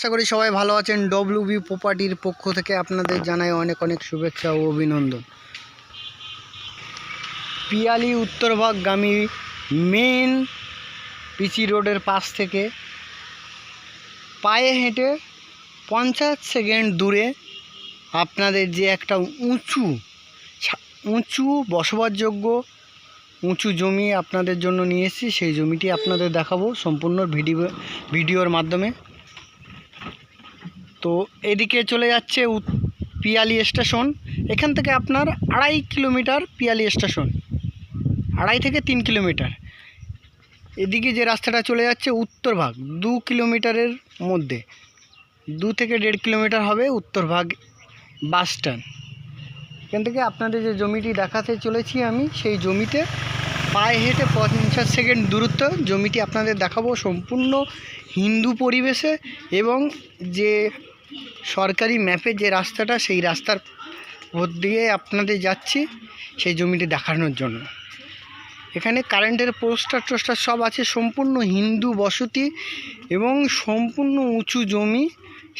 আশা করি সবাই ভালো আছেন। ডব্লিউ বি প্রপার্টির পক্ষ থেকে আপনাদের জানাই অনেক অনেক শুভেচ্ছা ও অভিনন্দন। পিয়ালি উত্তরভাগগামী মেন পিচি রোডের পাশ থেকে পায়ে হেঁটে পঞ্চাশ সেকেন্ড দূরে আপনাদের যে একটা উঁচু উঁচু বসবাসযোগ্য উঁচু জমি আপনাদের জন্য নিয়ে এসেছি, সেই জমিটি আপনাদের দেখাবো সম্পূর্ণ ভিডিও, ভিডিওর মাধ্যমে। তো এদিকে চলে যাচ্ছে পিয়ালি স্টেশন। এখান থেকে আপনার আড়াই কিলোমিটার পিয়ালি স্টেশন। আড়াই থেকে তিন কিলোমিটার। এদিকে যে রাস্তাটা চলে যাচ্ছে উত্তর ভাগ, দু কিলোমিটারের মধ্যে। দু থেকে দেড় কিলোমিটার হবে উত্তর ভাগ বাস স্ট্যান্ড। এখান থেকে আপনাদের যে জমিটি দেখাতে চলেছি আমি, সেই জমিতে পায়ে হেঁটে পঞ্চাশ সেকেন্ড দূরত্ব, জমিটি আপনাদের দেখাবো সম্পূর্ণ হিন্দু পরিবেশে এবং যে সরকারি ম্যাপে যে রাস্তাটা, সেই রাস্তার ভোর দিয়ে আপনাদের যাচ্ছি, সেই জমিটি দেখানোর জন্য। এখানে কারেন্টের পোস্টার টোস্টার সব আছে, সম্পূর্ণ হিন্দু বসতি এবং সম্পূর্ণ উঁচু জমি।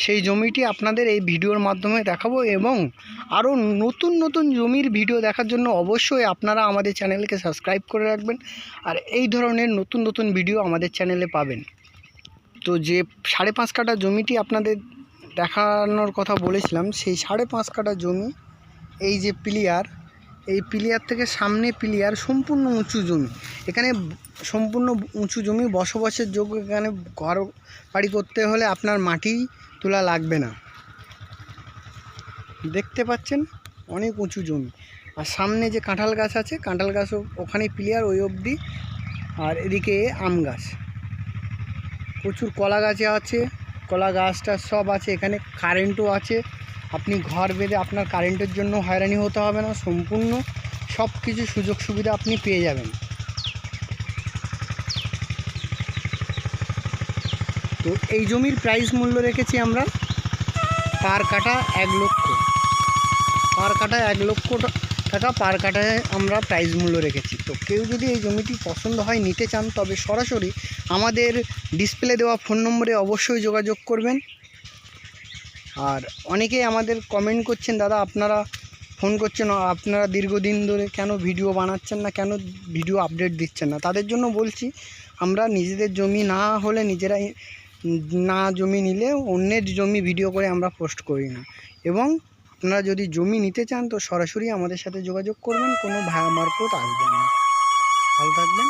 সেই জমিটি আপনাদের এই ভিডিওর মাধ্যমে দেখাবো এবং আরও নতুন নতুন জমির ভিডিও দেখার জন্য অবশ্যই আপনারা আমাদের চ্যানেলকে সাবস্ক্রাইব করে রাখবেন আর এই ধরনের নতুন নতুন ভিডিও আমাদের চ্যানেলে পাবেন। তো যে সাড়ে পাঁচ কাঠা জমিটি আপনাদের দেখানোর কথা বলেছিলাম, সেই সাড়ে পাঁচ কাঠা জমি, এই যে প্লেয়ার এই পিলিয়ার থেকে সামনে পিলিয়ার সম্পূর্ণ উঁচু জমি। এখানে সম্পূর্ণ উঁচু জমি, বসবাসের যোগ্য এখানে ঘর বাড়ি করতে হলে আপনার মাটি তোলা লাগবে না। দেখতে পাচ্ছেন? অনেক উঁচু জমি। আর সামনে যে কাঁঠাল গাছ আছে, কাঁঠাল গাছও ওখানে প্লেয়ার ওই অবধি। আর এদিকে আম গাছ। প্রচুর কলা গাছে আছে, কলা গাছটা সব আছে, এখানে কারেন্টও আছে। আপনি ঘর বেঁধে আপনার কারেন্টের জন্য হয়রানি হতে হবে না, সম্পূর্ণ সব কিছু সুযোগ সুবিধা আপনি পেয়ে যাবেন। তো এই জমির প্রাইস মূল্য রেখেছি আমরা পার কাটা এক লক্ষ। পার কাটা এক লক্ষ টাকা পার কাটায় আমরা প্রাইস মূল্য রেখেছি। তো কেউ যদি এই জমিটি পছন্দ হয়, নিতে চান, তবে সরাসরি আমাদের ডিসপ্লে দেওয়া ফোন নম্বরে অবশ্যই যোগাযোগ করবেন। আর অনেকেই আমাদের কমেন্ট করছেন, দাদা, আপনারা ফোন করছেন, আপনারা দীর্ঘদিন ধরে কেন ভিডিও বানাচ্ছেন না? কেন ভিডিও আপডেট দিচ্ছেন না? তাদের জন্য বলছি, আমরা নিজেদের জমি না হলে নিজেরাই না জমি নিলে অন্যের জমি ভিডিও করে আমরা পোস্ট করি না। এবং আপনারা যদি জমি নিতে চান, তো সরাসরি আমাদের সাথে যোগাযোগ করবেন, কোনো ভাড়া মারফত আসবেন না। ভালো থাকবেন।